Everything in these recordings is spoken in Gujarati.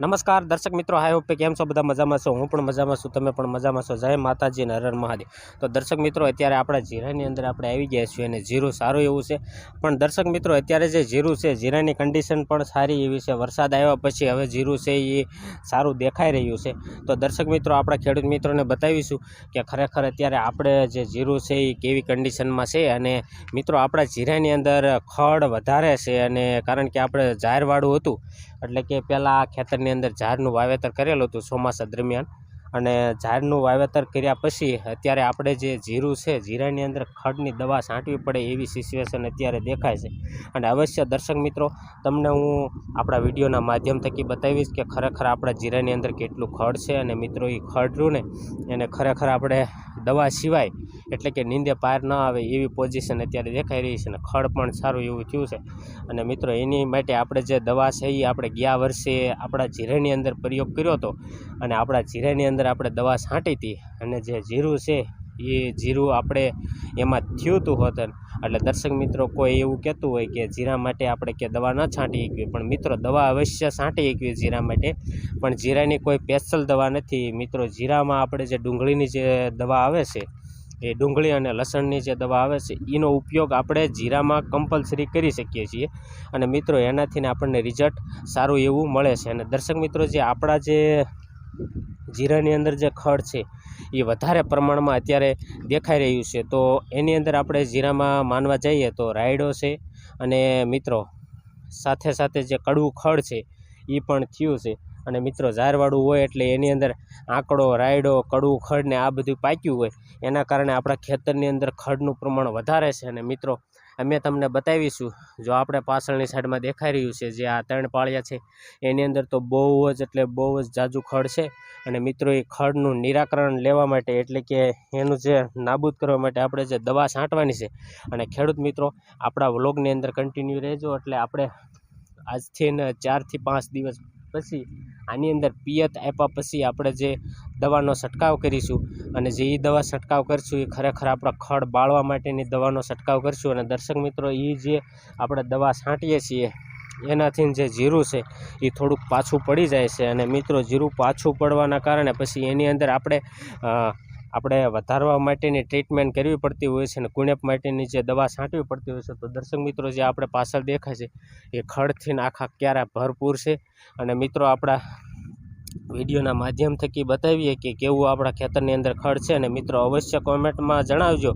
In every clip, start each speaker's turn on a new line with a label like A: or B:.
A: નમસ્કાર, દર્શક મિત્રો હાઈ હોપ કેમ છો? બધા મજામાં છો? હું પણ મજામાં છું, તમે પણ મજામાં છો. જય માતાજી હર મહાદેવ. તો દર્શક મિત્રો, અત્યારે આપણા જીરાની અંદર આપણે આવી ગયા છીએ અને જીરું સારું એવું છે. પણ દર્શક મિત્રો, અત્યારે જે જીરું છે જીરાની કન્ડિશન પણ સારી એવી છે. વરસાદ આવ્યા પછી હવે જીરું છે એ સારું દેખાઈ રહ્યું છે. તો દર્શક મિત્રો, આપણા ખેડૂત મિત્રોને બતાવીશું કે ખરેખર અત્યારે આપણે જે જીરું છે એ કેવી કન્ડિશનમાં છે અને મિત્રો, આપણા જીરાની અંદર ખડ વધારે છે અને કારણ કે આપણે જાહેરવાળું હતું એટલે કે પહેલાં ખેતરની અંદર ઝાડનું વાવેતર કરેલું હતું ચોમાસા દરમિયાન. અને ઝાડનું વાવેતર કર્યા પછી અત્યારે આપણે જે જીરું છે, જીરાની અંદર ખડની દવા છાંટવી પડે એવી સિચ્યુએશન અત્યારે દેખાય છે. અને અવશ્ય દર્શક મિત્રો, તમને હું આપણા વિડીયોના માધ્યમ થકી બતાવીશ કે ખરેખર આપણા જીરાની અંદર કેટલું ખડ છે અને મિત્રો એ ખડરું ને, એને ખરેખર આપણે દવા સિવાય એટલે કે નીંદે પાર ન આવે એવી પોઝિશન અત્યારે દેખાઈ રહી છે અને ખડ પણ સારું એવું થયું છે. અને મિત્રો, એની માટે આપણે જે દવા છે એ આપણે ગયા વર્ષે આપણા જીરાની અંદર પ્રયોગ કર્યો હતો અને આપણા જીરાની અંદર આપણે દવા છાંટી હતી અને જે જીરું છે, એ જીરું આપણે એમાં થયું હતું હોત એટલે દર્શક મિત્રો કોઈ એવું કહેતું હોય કે જીરા માટે આપણે કે દવા ન છાંટી શકીએ પણ મિત્રો દવા અવશ્ય છાંટી શકીએ જીરા માટે. પણ જીરાની કોઈ સ્પેશિયલ દવા નથી. મિત્રો જીરામાં આપણે જે ડુંગળીની જે દવા આવે છે, એ ડુંગળી અને લસણની જે દવા આવે છે, એનો ઉપયોગ આપણે જીરામાં કમ્પલસરી કરી શકીએ છીએ. અને મિત્રો એનાથી આપણને રિઝલ્ટ સારું એવું મળે છે. અને દર્શક મિત્રો જે આપણા જે જીરાની અંદર જે ખડ છે, એ વધારે પ્રમાણમાં અત્યારે દેખાઈ રહ્યું છે. તો એની અંદર આપણે જીરામાં માનવા જઈએ તો રાયડો છે અને મિત્રો, સાથે સાથે જે કડવું ખડ છે એ પણ થયું છે. અને મિત્રો ઝારવાળું હોય એટલે એની અંદર આંકડો, રાયડો, કડવું ખડ ને આ બધું પાક્યું હોય, એના કારણે આપણા ખેતરની અંદર ખડનું પ્રમાણ વધારે છે. અને મિત્રો અમે તમને બતાવીશું. જો આપણે પાછળની સાઈડમાં દેખાઈ રહ્યું છે જે આ ત્રણ પાળિયા છે, એની અંદર તો બહુ જ એટલે બહુ જ જાજુ ખડ છે. અને મિત્રો, એ ખડનું નિરાકરણ લેવા માટે એટલે કે એનું જે નાબૂદ કરવા માટે આપણે જે દવા છાંટવાની છે. અને ખેડૂત મિત્રો, આપણા વ્લોગની અંદર કન્ટિન્યુ રહેજો એટલે આપણે આજથી ને ચારથી પાંચ દિવસ પછી આની અંદર પિયત આપ્યા પછી આપણે જે દવાનો છંટકાવ કરીશું અને જે એ દવા છંટકાવ કરીશું એ ખરેખર આપણા ખડ બાળવા માટેની દવાનો છંટકાવ કરીશું અને દર્શક મિત્રો એ જે આપણે દવા છાંટીએ છીએ, એનાથી જે જીરું છે એ થોડુંક પાછું પડી જાય છે અને મિત્રો, જીરું પાછું પડવાના કારણે પછી એની અંદર આપણે આપણે વધારવા માટેની ટ્રીટમેન્ટ કરવી પડતી હોય છે અને કુણેપ માટેની જે દવા છાંટવી પડતી હોય છે, તો દર્શક મિત્રો જે આપણે પાછળ દેખાય છે, એ ખડથી આખા ક્યારા ભરપૂર છે. અને મિત્રો આપણા વિડીયોના માધ્યમ થકી બતાવીએ કે કેવું આપણા ખેતરની અંદર ખડ છે અને મિત્રો અવશ્ય કોમેન્ટમાં જણાવજો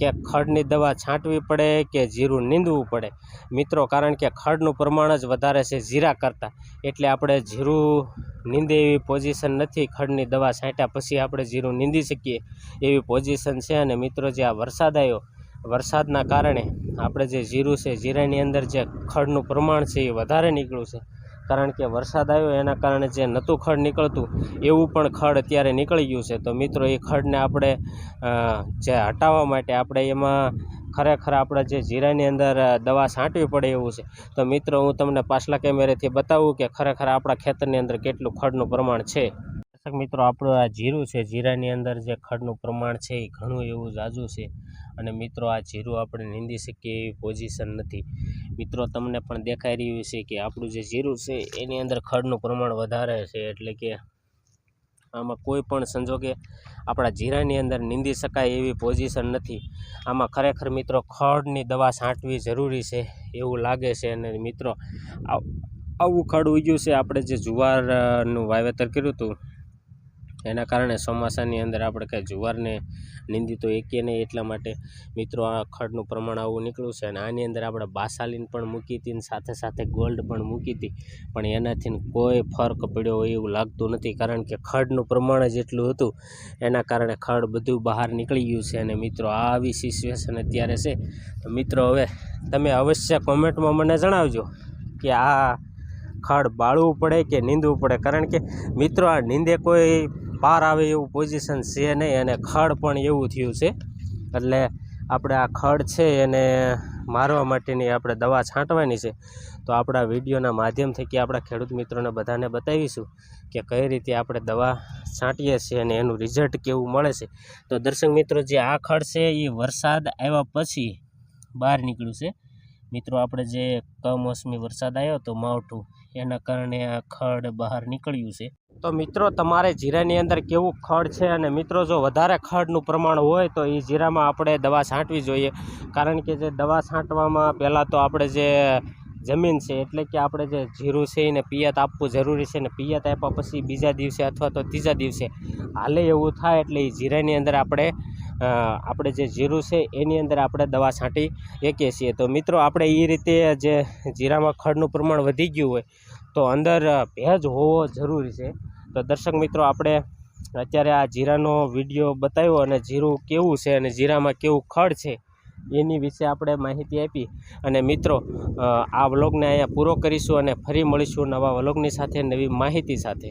A: કે ખડની દવા છાંટવી પડે કે જીરું નીંદવું પડે? મિત્રો, કારણ કે ખડનું પ્રમાણ જ વધારે છે જીરા કરતાં. એટલે આપણે જીરું નીંદે એવી પોઝિશન નથી ખડની દવા છાંટ્યા પછી આપણે જીરું નીંદી શકીએ એવી પોઝિશન છે અને મિત્રો, જે આ વરસાદ આવ્યો, વરસાદના કારણે આપણે જે જીરું છે, જીરાની અંદર જે ખડનું પ્રમાણ છે એ વધારે નીકળ્યું છે. કારણ કે વરસાદ આવ્યો, એના કારણે જે નહોતું ખડ નીકળતું, એવું પણ ખડ અત્યારે નીકળી ગયું છે. તો મિત્રો, એ ખડને આપણે જે હટાવવા માટે આપણે એમાં ખરેખર આપણે જે જીરાની અંદર દવા છાંટવી પડે એવું છે. તો મિત્રો, હું તમને પાછલા કેમેરેથી બતાવું કે ખરેખર આપણા ખેતરની અંદર કેટલું ખડનું પ્રમાણ છે. મિત્રો, આપણું આ જીરું છે, જીરાની અંદર જે ખડનું પ્રમાણ છે, એ ઘણું એવું ઝાઝું છે. અને મિત્રો, આ જીરું આપણે નીંદી શકીએ એવી પોઝિશન નથી. મિત્રો, તમને પણ દેખાઈ રહ્યું છે કે આપણું જે જીરું છે, એની અંદર ખડનું પ્રમાણ વધારે છે. એટલે કે આમાં કોઈ પણ સંજોગે આપણા જીરાની અંદર નીંદી શકાય એવી પોઝિશન નથી. આમાં ખરેખર મિત્રો, ખડની દવા છાંટવી જરૂરી છે એવું લાગે છે. અને મિત્રો આવ- ખડ ઉગ્યું છે. આપણે જે જુવારનું વાવેતર કર્યું હતું એના કારણે ચોમાસાની અંદર આપણે કાંઈ જુવારને નીંદી તો એકીએ નહીં એટલા માટે. મિત્રો, આ ખડનું પ્રમાણ આવું નીકળ્યું છે અને આની અંદર આપણે બાસાલીન પણ મૂકી હતી સાથે સાથે ગોલ્ડ પણ મૂકી હતી પણ એનાથી કોઈ ફરક પડ્યો હોય એવું લાગતું નથી કારણ કે ખડનું પ્રમાણ જ એટલું હતું. એના કારણે ખડ બધું બહાર નીકળી ગયું છે અને મિત્રો, આ આવી સિચ્યુએશન અત્યારે છે. તો મિત્રો, હવે તમે અવશ્ય કોમેન્ટમાં મને જણાવજો કે આ ખડ બાળવું પડે કે નીંદવું પડે? કારણ કે મિત્રો, આ નીંદે કોઈ પાર આવે એવું પોઝિશન છે નહીં અને ખડ પણ એવું થયું છે. એટલે આપણે આ ખડ છે એને મારવા માટેની આપણે દવા છાંટવાની છે. તો આપણા વિડીયોના માધ્યમ થકી આપણા ખેડૂત મિત્રોને બધાને બતાવીશું કે કઈ રીતે આપણે દવા છાંટીએ છીએ અને એનું રિઝલ્ટ કેવું મળે છે. તો દર્શક મિત્રો, જે આ ખડ છે એ વરસાદ આવ્યા પછી બહાર નીકળ્યું છે. મિત્રો, આપણે જે કમોસમી વરસાદ આવ્યો હતો માવઠું, એના કારણે આ ખડ બહાર નીકળ્યું છે. તો મિત્રો, તમારે જીરાની અંદર કેવું ખડ છે અને મિત્રો, જો વધારે ખડનું પ્રમાણ હોય તો એ જીરામાં આપણે દવા છાંટવી જોઈએ. કારણ કે જે દવા છાંટવામાં પહેલાં તો આપણે જે જમીન છે, એટલે કે આપણે જે જીરું છે એને પિયત આપવું જરૂરી છે ને પિયત આપ્યા પછી બીજા દિવસે અથવા તો ત્રીજા દિવસે. હાલે એવું થાય એટલે એ જીરાની અંદર આપણે આપણે જે જીરું છે એની અંદર આપણે દવા છાંટી શકીએ છીએ. તો મિત્રો, આપણે એ રીતે જે જીરામાં ખડનું પ્રમાણ વધી ગયું હોય, તો અંદર ભેજ હોવો જરૂરી છે. તો દર્શક મિત્રો, આપણે અત્યારે આ જીરાનો વીડિયો બતાવ્યો અને જીરું કેવું છે અને જીરામાં કેવું ખડ છે, એની વિશે આપણે માહિતી આપી. અને મિત્રો આ વ્લોગને અહીંયા પૂરો કરીશું અને ફરી મળીશું નવા વ્લોગની સાથે, નવી માહિતી સાથે.